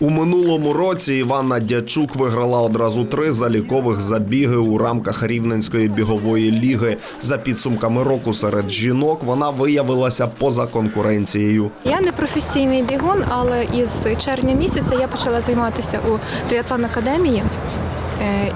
У минулому році Іванна Дячук виграла одразу три залікових забіги у рамках Рівненської бігової ліги. За підсумками року серед жінок вона виявилася поза конкуренцією. Я не професійний бігун, але із червня місяця я почала займатися у тріатлон академії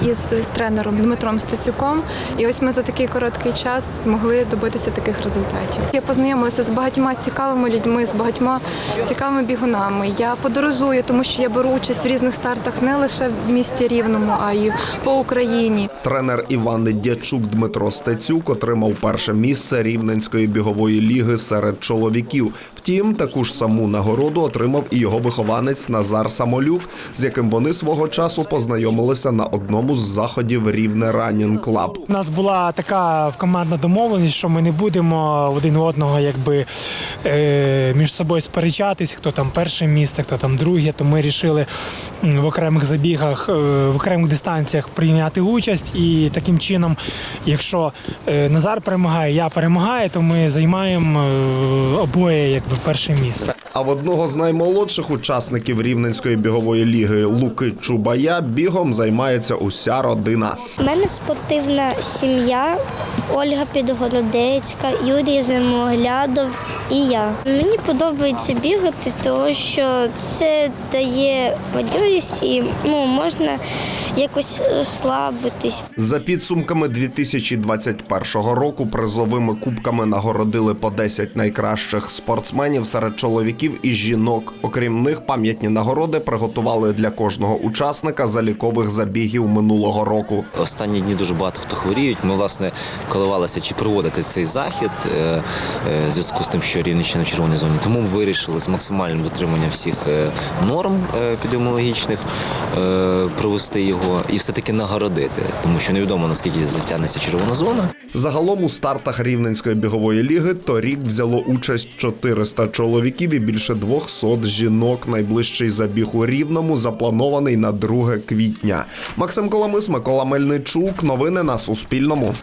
із тренером Дмитром Стецюком. І ось ми за такий короткий час змогли добитися таких результатів. Я познайомилася з багатьма цікавими людьми, з багатьма цікавими бігунами. Я подорожую, тому що я беру участь в різних стартах не лише в місті Рівному, а й по Україні. Тренер Івани Дячук Дмитро Стецюк отримав перше місце Рівненської бігової ліги серед чоловіків. Втім, таку ж саму нагороду отримав і його вихованець Назар Самолюк, з яким вони свого часу познайомилися на одному з заходів Рівне Ранін Клаб. У нас була така командна домовленість, що ми не будемо один одного якби е, між собою сперечатись, хто там перше місце, хто там друге. То ми вирішили в окремих забігах, е, в окремих дистанціях прийняти участь. І таким чином, якщо е, Назар перемагає, я перемагаю, то ми займаємо обоє якби перше місце. А в одного з наймолодших учасників Рівненської бігової ліги Луки Чубая бігом займається уся родина. У мене спортивна сім'я, Ольга Підгородецька, Юрій Зимоглядов і я. Мені подобається бігати, тому що це дає бадьорість і ну, можна якось розслабитись. За підсумками 2021 року призовими кубками нагородили по 10 найкращих спортсменів серед чоловіків і жінок. Окрім них, пам'ятні нагороди приготували для кожного учасника залікових забігів минулого року. Останні дні дуже багато хто хворіють. Ми власне коливалися, чи проводити цей захід е, е, в зв'язку з тим, що Рівненщина в червоній зоні. Тому ми вирішили з максимальним дотриманням всіх е, норм епідеміологічних провести його і все-таки нагородити, тому що невідомо наскільки затягнеться червона зона. Загалом у стартах Рівненської бігової ліги торік взяло участь 400 чоловіків і більше 200 жінок. Найближчий забіг у Рівному запланований на 2 квітня. Максим Коломис, Микола Мельничук. Новини на Суспільному.